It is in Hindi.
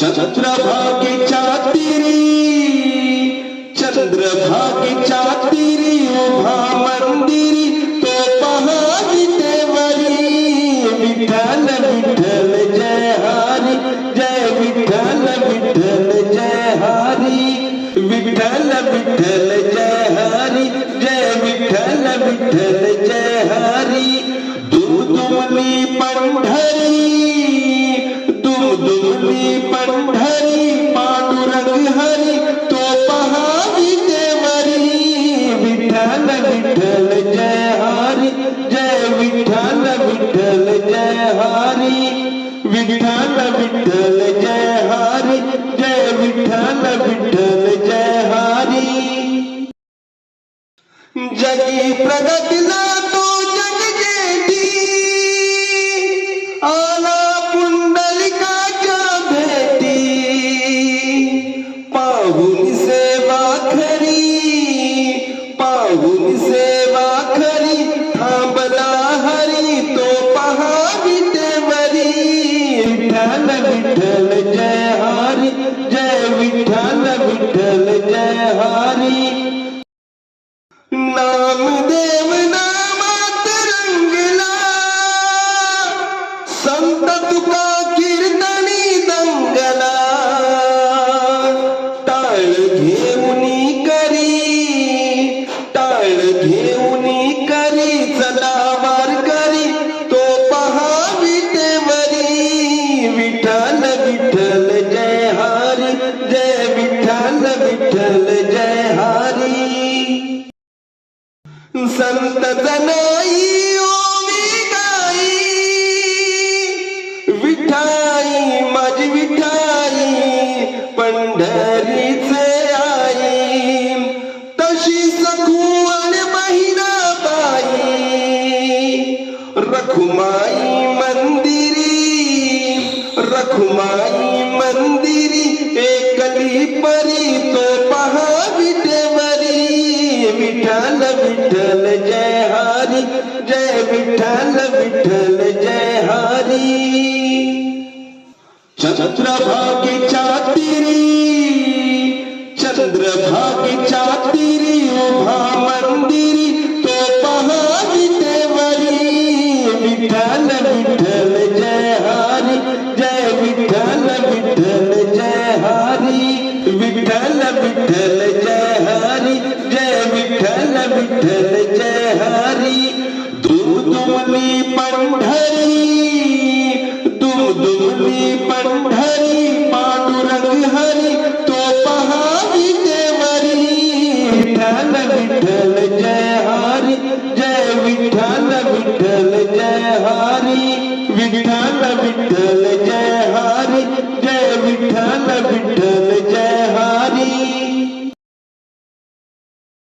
चंद्रभागेच्या तिरी चंद्रभागेच्या तिरी उभा मंदिरी तो पहा देवरी, विठ्ठल विठ्ठल जय हरी जय विठ्ठल विठ्ठल जय हरी विठ्ठल विठ्ठल जय हरी जय विठ्ठल विठ्ठल विठ्ठल विठल जय हारी जय विठल विठल जय हारी। जगी प्रगतीला तो नामदेव नामात रंगला. संत तुका कीर्तनी दंगला. टाळ घेऊन करी टाळ घेऊन करी सदा वार करी. तो पहा विटेवरी विठल विठल जय हरी जय संत जनाई ओवी गाई विठाई माझी विठाई पंढरीचे आई। तशी सखुवण बहिणा बाई रखुमाई जय हारी विठ्ठल जय हरी चंद्रभागेच्या तिरी की चातिरी, उभा मंदिरी तो पहाड़ी देवरी विठल विठल जय हरी जय पंढरी दुमदुमली पंढरी पांडुरंग हरी तो पहा विटेवरी विठ्ठल विठ्ठल जय हरी, जय विठ्ठल विठ्ठल जय हरी। विठ्ठल विठ्ठल जय हरी, जय विठ्ठल